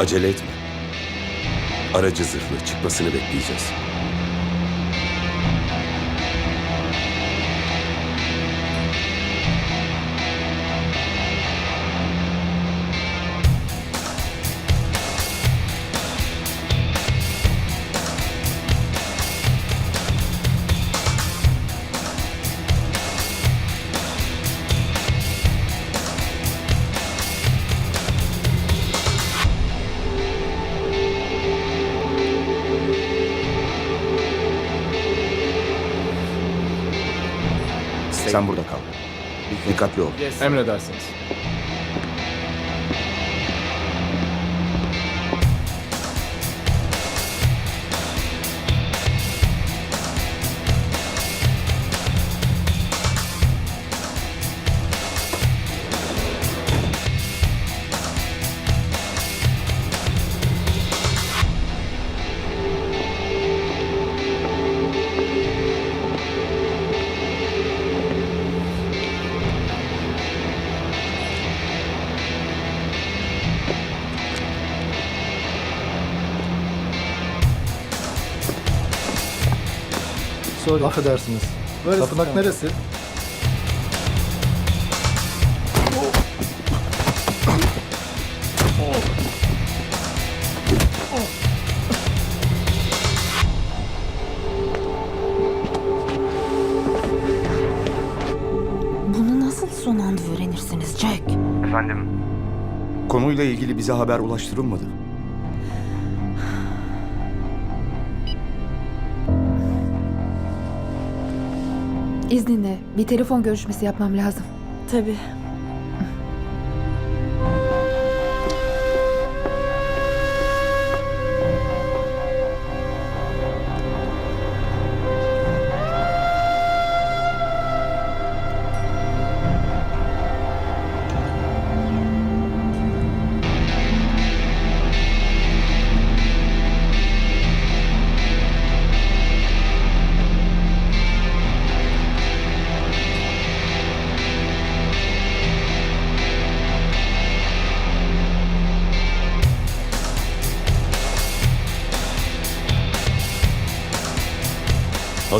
Acele etme. Aracı zırhlı çıkmasını bekleyeceğiz. Sen burada kal. Dikkatli ol. Emredersiniz. Sorry. Affedersiniz. Tapınak neresi? Bunu nasıl son anda öğrenirsiniz Jack? Konuyla ilgili bize haber ulaştırılmadı. İzninle bir telefon görüşmesi yapmam lazım. Tabii.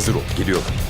Hazır ol, geliyorlar.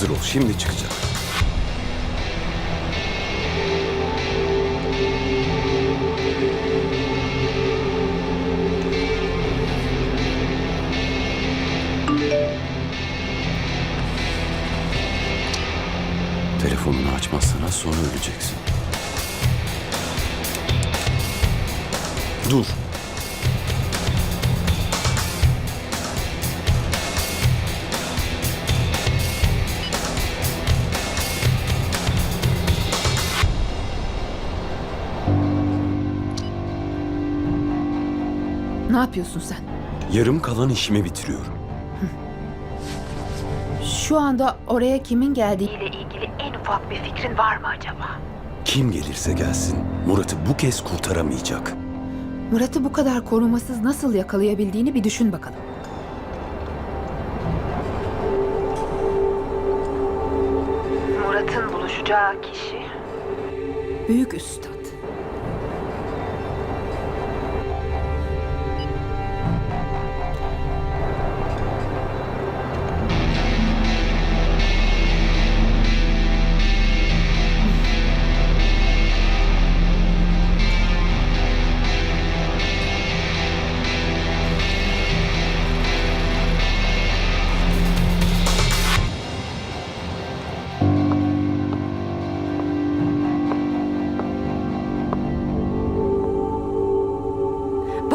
Hazır ol, şimdi çıkacak. Yapıyorsun sen? Yarım kalan işimi bitiriyorum. Şu anda oraya kimin geldiğiyle ilgili en ufak bir fikrin var mı acaba? Kim gelirse gelsin Murat'ı bu kez kurtaramayacak. Murat'ı bu kadar korumasız nasıl yakalayabildiğini bir düşün bakalım. Murat'ın buluşacağı kişi... Büyük Üstad.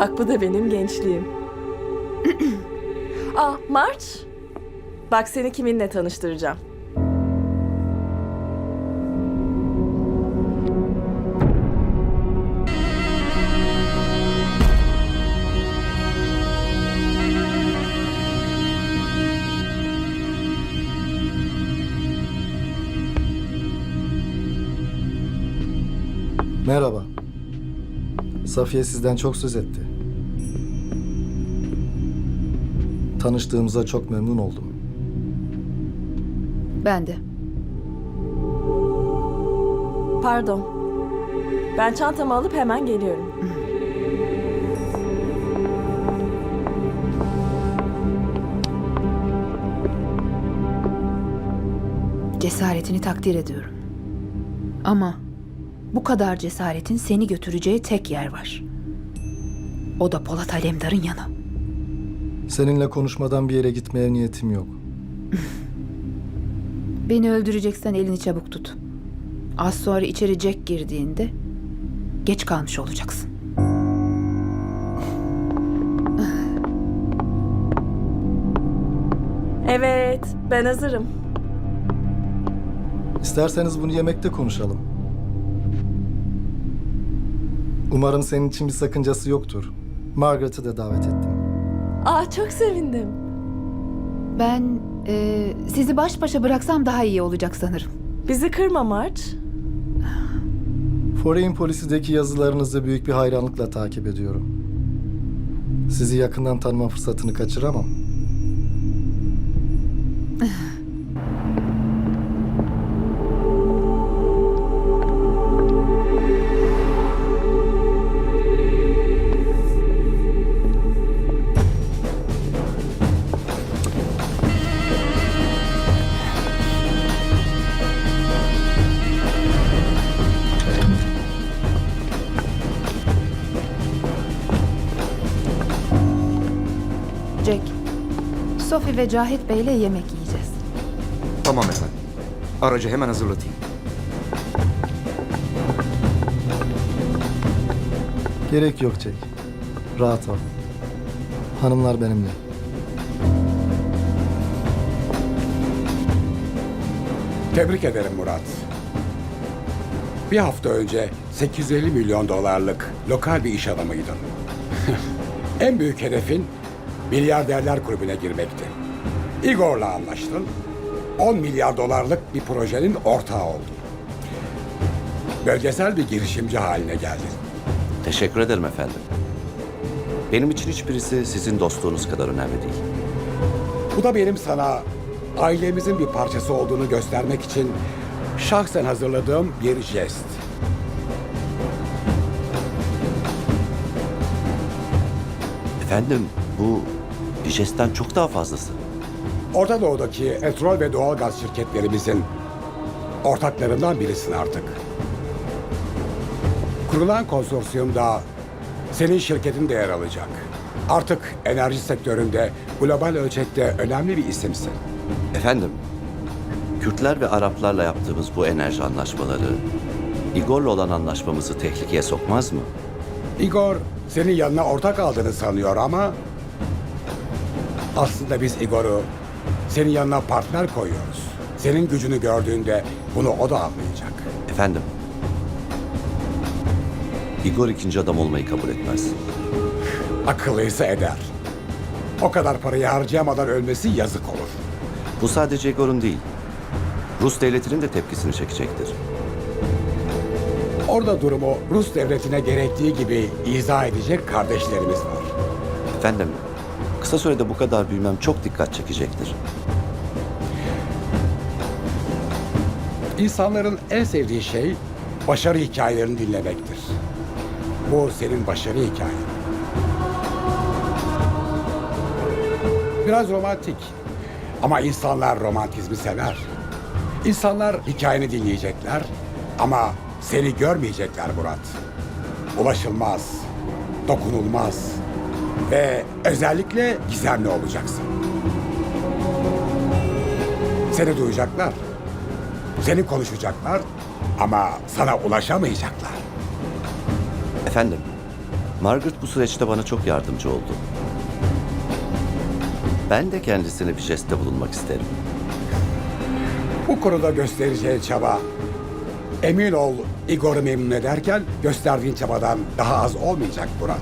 Bak bu da benim gençliğim. Aa March. Bak seni kiminle tanıştıracağım. Merhaba. Safiye sizden çok söz etti. Tanıştığımıza çok memnun oldum. Ben de. Pardon. Ben çantamı alıp hemen geliyorum. Cesaretini takdir ediyorum. Ama bu kadar cesaretin seni götüreceği tek yer var. O da Polat Alemdar'ın yanı. Seninle konuşmadan bir yere gitmeye niyetim yok. Beni öldüreceksen elini çabuk tut. Az sonra içeri Jack girdiğinde geç kalmış olacaksın. Evet, ben hazırım. İsterseniz bunu yemekte konuşalım. Umarım senin için bir sakıncası yoktur. Margaret'ı da davet ettim. Aa çok sevindim. Ben e, sizi baş başa bıraksam daha iyi olacak sanırım. Bizi kırma March. Foreign Policy'deki yazılarınızı büyük bir hayranlıkla takip ediyorum. Sizi yakından tanıma fırsatını kaçıramam. Sophie ve Cahit Bey'le yemek yiyeceğiz. Tamam efendim. Aracı hemen hazırlatayım. Gerek yok Jack. Rahat ol. Hanımlar benimle. Tebrik ederim Murat. Bir hafta önce 850 milyon dolarlık lokal bir iş adamıydın. en büyük hedefin milyarderler kulübüne girmekti. Igor'la anlaştın. 10 milyar dolarlık bir projenin ortağı oldun. Bölgesel bir girişimci haline geldin. Teşekkür ederim efendim. Benim için hiçbirisi sizin dostluğunuz kadar önemli değil. Bu da benim sana ailemizin bir parçası olduğunu göstermek için şahsen hazırladığım bir jest. Efendim bu bir jestten çok daha fazlası. Orta Doğu'daki petrol ve doğalgaz şirketlerimizin ortaklarından birisin artık. Kurulan konsorsiyumda senin şirketin de yer alacak. Artık enerji sektöründe global ölçekte önemli bir isimsin. Efendim, Kürtler ve Araplarla yaptığımız bu enerji anlaşmaları Igor'la olan anlaşmamızı tehlikeye sokmaz mı? Igor senin yanına ortak aldığını sanıyor ama aslında biz Igor'u senin yanına partner koyuyoruz. Senin gücünü gördüğünde bunu o da anlayacak. Efendim, Igor ikinci adam olmayı kabul etmez. Akıllıysa eder. O kadar parayı harcayamadan ölmesi yazık olur. Bu sadece Igor'un değil, Rus devletinin de tepkisini çekecektir. Orada durumu Rus devletine gerektiği gibi izah edecek kardeşlerimiz var. Efendim, kısa sürede bu kadar büyümem çok dikkat çekecektir. İnsanların en sevdiği şey başarı hikayelerini dinlemektir. Bu senin başarı hikayen. Biraz romantik. Ama insanlar romantizmi sever. İnsanlar hikayeni dinleyecekler ama seni görmeyecekler Murat. Ulaşılmaz, dokunulmaz ve özellikle gizemli olacaksın. Seni duyacaklar. Seni konuşacaklar ama sana ulaşamayacaklar. Efendim, Margaret bu süreçte bana çok yardımcı oldu. Ben de kendisine bir jestte bulunmak isterim. Bu konuda göstereceği çaba emin ol Igor'u memnun ederken gösterdiğin çabadan daha az olmayacak Murat.